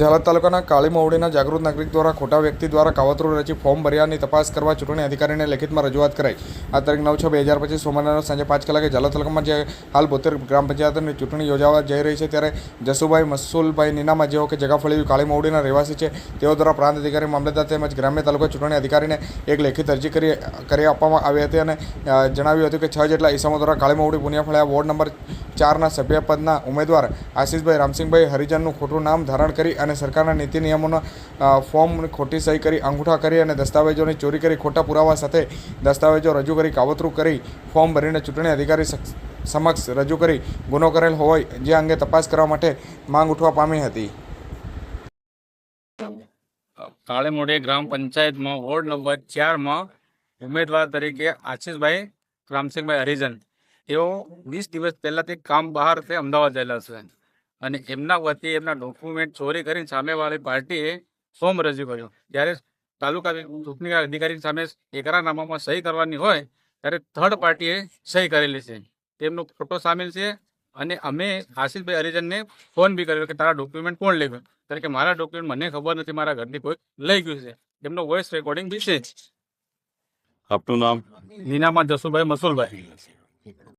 ઝાલાદ તાલુકાના કાળી મવડીના જાગૃત નાગરિક દ્વારા ખોટા વ્યક્તિ દ્વારા કાવતરું રચી ફોર્મ ભર્યાની તપાસ કરવા ચૂંટણી અધિકારીને લેખિતમાં રજૂઆત કરાઈ. આ તારીખ નવ છ બે હજાર પચીસ સોમવારના સાંજે પાંચ કલાકે ઝાલા તાલુકામાં જે હાલ બોતેર ગ્રામ પંચાયતની ચૂંટણી યોજાવા જઈ રહી છે ત્યારે જસુભાઈ, મસુલભાઈ નીનામા જેઓ કે જગાફળી કાળી મોવડીના રહેવાસી છે, તેઓ દ્વારા પ્રાંત અધિકારી મામલતદાર તેમજ ગ્રામ્ય તાલુકા ચૂંટણી અધિકારીને એક લેખિત અરજી કરી કરી આપવામાં આવી હતી અને જણાવ્યું હતું કે છ જેટલા ઈસમો દ્વારા કાળી મવડી પુનિયાફળિયા વોર્ડ નંબર ચારના સભ્યપદના ઉમેદવાર આશિષભાઈ રામસિંહભાઈ હરિજનનું ખોટું નામ ધારણ કરી અને સરકારના નીતિ નિયમોના ફોર્મ ખોટી સહી કરી, અંગૂઠા કરી અને દસ્તાવેજોની ચોરી કરી, ખોટા પુરાવા સાથે દસ્તાવેજો રજૂ કરી, કાવતરું કરી, ફોર્મ ભરીને ચૂંટણી અધિકારી સમક્ષ રજૂ કરી, ગુનો કરેલ હોય, જે અંગે તપાસ કરવા માટે માંગ ઉઠવા પામી હતી. કાળેમોડી ગ્રામ પંચાયતમાં વોર્ડ નંબર ચારમાં ઉમેદવાર તરીકે આશિષભાઈ રામસિંહભાઈ હરિજન. તેઓ વીસ દિવસ પહેલાંથી કામ બહાર તે અમદાવાદ ગયેલા છે. અને એમના વતી એમના ડોક્યુમેન્ટ ચોરી કરીને સામેવાળી પાર્ટીએ ફોર્મ રજૂ કર્યું. જ્યારે તાલુકા ચૂંટણી અધિકારી સામે એકરાનામામાં સહી કરવાની હોય ત્યારે થર્ડ પાર્ટીએ સહી કરેલી છે. તેમનો ફોટો સામેલ છે અને અમે આશિષભાઈ હરિજનને ફોન બી કર્યો કે તારા ડોક્યુમેન્ટ કોણ લઈ ગયું કારણ કે મારા ડોક્યુમેન્ટ મને ખબર નથી મારા ઘરની કોઈ લઈ ગયું છે. એમનો વોઇસ રેકોર્ડિંગ બી છે. આપનું નામ? નીનામાં જસુભાઈ મસુલભાઈ.